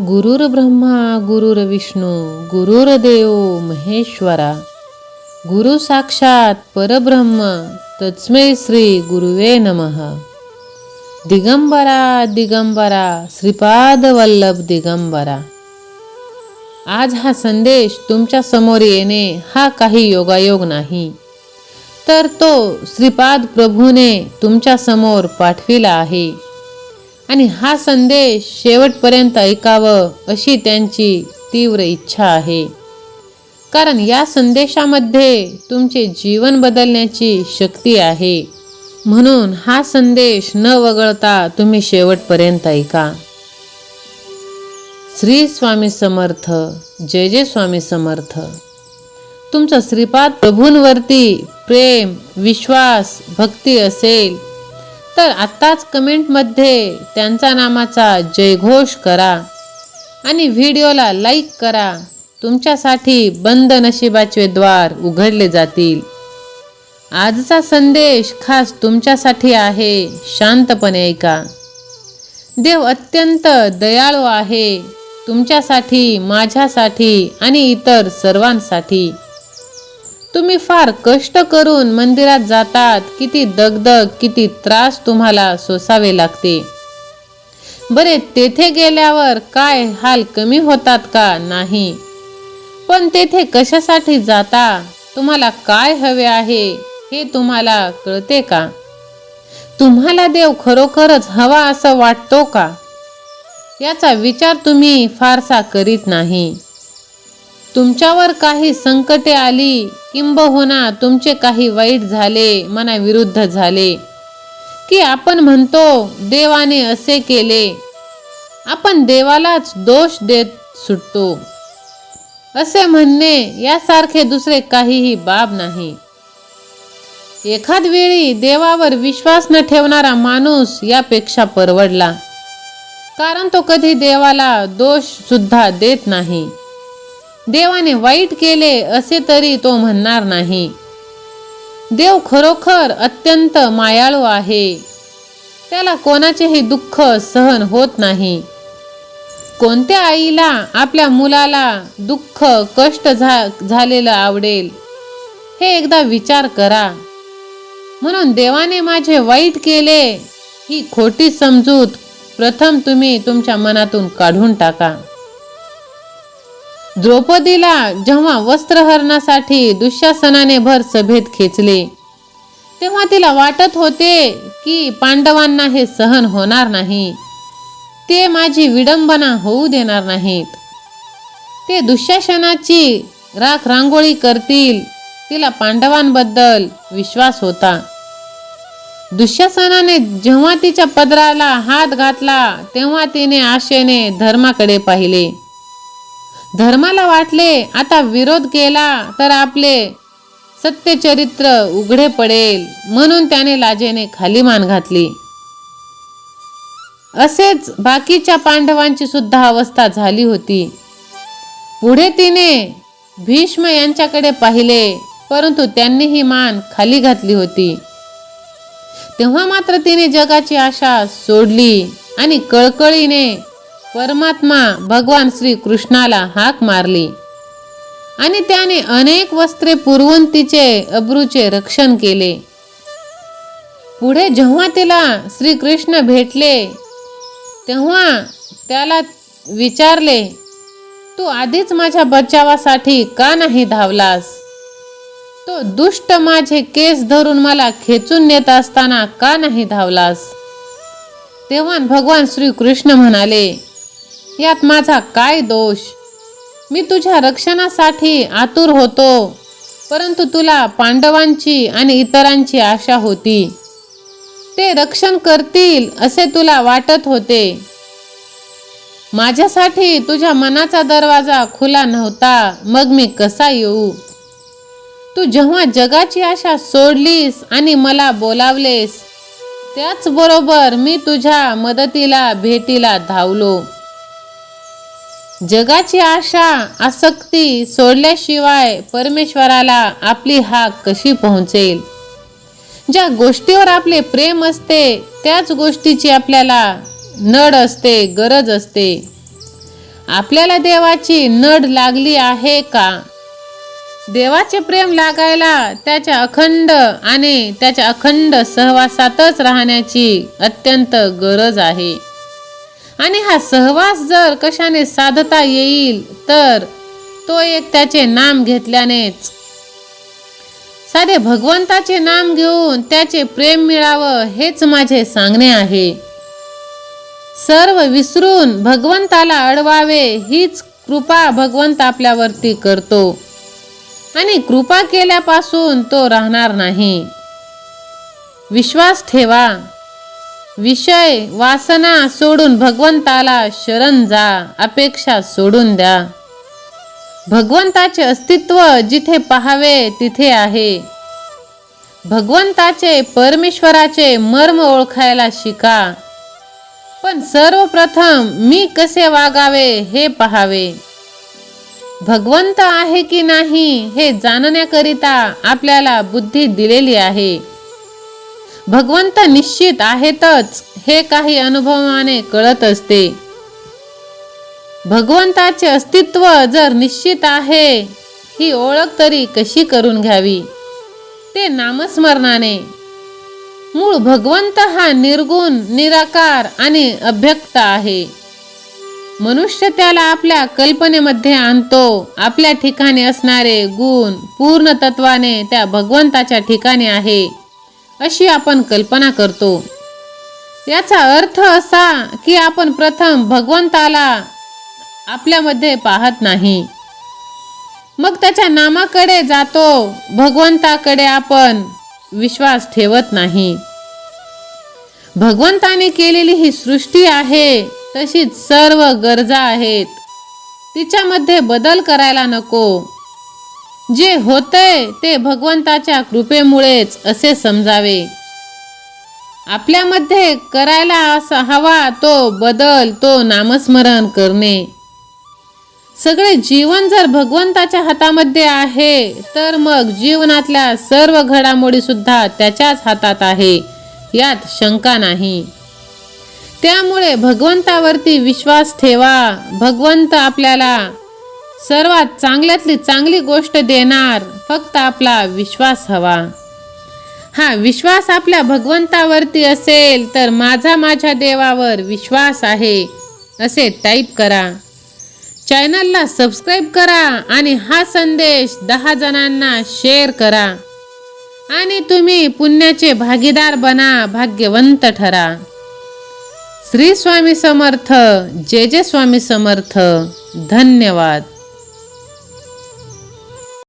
गुरुर्ब्रह्मा गुरुर्विष्णू गुरुर्देव महेश्वरा. गुरु साक्षात परब्रह्म तस्मै श्री गुरुवे नमः. दिगंबरा दिगंबरा श्रीपाद वल्लभ दिगंबरा. आज हा संदेश तुमच्यासमोर येणे हा काही योगायोग नाही. तर तो श्रीपाद प्रभूने तुमच्यासमोर पाठविला आहे. आणि हा संदेश शेवटपर्यंत ऐकावं अशी त्यांची तीव्र इच्छा आहे. कारण या संदेशामध्ये तुमचे जीवन बदलण्याची शक्ती आहे. म्हणून हा संदेश न वगळता तुम्ही शेवटपर्यंत ऐका. श्री स्वामी समर्थ जय जय स्वामी समर्थ. तुमचं श्रीपाद प्रभूंवरती प्रेम विश्वास भक्ती असेल तर आत्ताच कमेंटमध्ये त्यांचा नामाचा जयघोष करा आणि व्हिडिओला लाईक करा. तुमच्यासाठी बंद नशिबाचे द्वार उघडले जातील. आजचा संदेश खास तुमच्यासाठी आहे शांतपणे ऐका. देव अत्यंत दयाळू आहे तुमच्यासाठी माझ्यासाठी आणि इतर सर्वांसाठी. तुम्ही फार कष्ट करून मंदिरात जातात. किती दगदग किती त्रास तुम्हाला सोसावे लागते. बरे तेथे गेल्यावर काय हाल कमी होतात का? नाही. पण तेथे कशासाठी जाता? तुम्हाला काय हवे आहे? हे तुम्हाला कळते का? तुम्हाला देव खरोखरच हवा असं वाटतो का? याचा विचार तुम्ही फारसा करीत नाही. तुमच्यावर काही संकटे आली किंबहुना तुमचे काही वाईट झाले मनाविरुद्ध झाले. की आपण म्हणतो देवाने असे केले. आपण देवालाच दोष देत सुटतो. असे म्हणणे यासारखे दुसरे काहीही बाब नाही. एखाद वेळी देवावर विश्वास न ठेवणारा माणूस यापेक्षा परवडला. कारण तो कधी देवाला दोष सुद्धा देत नाही. देवाने वाईट केले असे तरी तो म्हणणार नाही. देव खरोखर अत्यंत मायाळू आहे. त्याला कोणाचेही दुःख सहन होत नाही. कोणत्या आईला आपल्या मुलाला दुःख कष्ट झा झालेलं आवडेल? हे एकदा विचार करा. म्हणून देवाने माझे वाईट केले ही खोटी समजूत प्रथम तुम्ही तुमच्या मनातून काढून टाका. द्रौपदीला जेव्हा वस्त्रहरणासाठी दुःशासनाने भर सभेत खेचले तेव्हा तिला वाटत होते की पांडवांना हे सहन होणार नाही. ते माझी विडंबना होऊ देणार नाहीत. ते दुःशासनाची राख रांगोळी करतील तिला पांडवांबद्दल विश्वास होता. दुःशासनाने जेव्हा तिच्या पदराला हात घातला तेव्हा तिने आशेने धर्माकडे पाहिले. धर्माला वाटले आता विरोध केला तर आपले सत्यचरित्र उघडे पडेल म्हणून त्याने लाजेने खाली मान घातली. असेच बाकीच्या पांडवांची सुद्धा अवस्था झाली होती. पुढे तिने भीष्म यांच्याकडे पाहिले परंतु त्यांनी ही मान खाली घातली होती. तेव्हा मात्र तिने जगाची आशा सोडली आणि कळकळीने परमात्मा भगवान श्री कृष्णाला हाक मारली. आणि त्याने अनेक वस्त्रे पुरवून तिचे अब्रूचे रक्षण केले. पुढे जेव्हा तिला श्रीकृष्ण भेटले तेव्हा त्याला विचारले तू आधीच माझ्या बचावासाठी का नाही धावलास? तो दुष्ट माझे केस धरून मला खेचून नेत असताना का नाही धावलास? तेव्हा भगवान श्रीकृष्ण म्हणाले यात माझा काय दोष? मी तुझ्या रक्षणासाठी आतुर होतो परंतु तुला पांडवांची आणि इतरांची आशा होती. ते रक्षण करतील असे तुला वाटत होते. माझ्यासाठी तुझ्या मनाचा दरवाजा खुला नव्हता मग मी कसा येऊ? तू जेव्हा जगाची आशा सोडलीस आणि मला बोलावलेस त्याचबरोबर मी तुझ्या मदतीला भेटीला धावलो. जगाची आशा आसक्ती सोडल्याशिवाय परमेश्वराला आपली हाक कशी पोहोचेल? ज्या गोष्टीवर आपले प्रेम असते त्याच गोष्टीची आपल्याला नड असते गरज असते. आपल्याला देवाची नड लागली आहे का? देवाचे प्रेम लागायला त्याच्या अखंड आणि त्याच्या अखंड सहवासातच राहण्याची अत्यंत गरज आहे. आणि हा सहवास जर कशाने साधता येईल तर तो एक त्याचे नाम घेतल्यानेच. साधे भगवंताचे नाम घेऊन त्याचे प्रेम मिळावं हेच माझे सांगणे आहे. सर्व विसरून भगवंताला अडवावे हीच कृपा भगवंत आपल्यावरती करतो. आणि कृपा केल्यापासून तो राहणार नाही. विश्वास ठेवा. विषय वासना सोडून भगवंताला शरण जा अपेक्षा सोडून द्या. भगवंताचे अस्तित्व जिथे पहावे तिथे आहे. भगवंताचे परमेश्वराचे मर्म ओळखायला शिका. पण सर्वप्रथम मी कसे वागावे हे पहावे. भगवंत आहे की नाही हे जाणण्याकरिता आपल्याला बुद्धी दिलेली आहे. भगवंत निश्चित आहेतच हे काही अनुभवाने कळत असते. भगवंताचे अस्तित्व जर निश्चित आहे ही ओळख तरी कशी करून घ्यावी? ते नामस्मरणाने. मूळ भगवंत हा निर्गुण निराकार आणि अभ्यक्त आहे. मनुष्य त्याला आपल्या कल्पनेमध्ये आणतो. आपल्या ठिकाणी असणारे गुण पूर्ण तत्वाने त्या भगवंताच्या ठिकाणी आहे. अशी आपण कल्पना करतो. याचा अर्थ असा की आपण प्रथम भगवंताला आपल्यामध्ये पाहत नाही. मग त्याच्या नामाकडे जातो. भगवंताकडे आपण विश्वास ठेवत नाही. भगवंताने केलेली ही सृष्टी आहे तशीच सर्व गरजा आहेत. तिच्यामध्ये बदल करायला नको. जे होते ते भगवंताच्या कृपेमुळेच असे समजावे. आपल्यामध्ये करायला असा हवा तो बदल तो नामस्मरण करणे. सगळे जीवन जर भगवंताच्या हातामध्ये आहे तर मग जीवनातल्या सर्व घडामोडीसुद्धा त्याच्याच हातात आहे यात शंका नाही. त्यामुळे भगवंतावरती विश्वास ठेवा. भगवंत आपल्याला सर्वात चांगल्यातली चांगली गोष्ट देणार फक्त आपला विश्वास हवा. हा विश्वास आपल्या भगवंतावरती असेल तर माझा माझ्या देवावर विश्वास आहे असे टाईप करा. चॅनलला सबस्क्राईब करा आणि हा संदेश दहा जणांना शेअर करा. आणि तुम्ही पुण्याचे भागीदार बना भाग्यवंत ठरा. श्री स्वामी समर्थ जे जे स्वामी समर्थ धन्यवाद.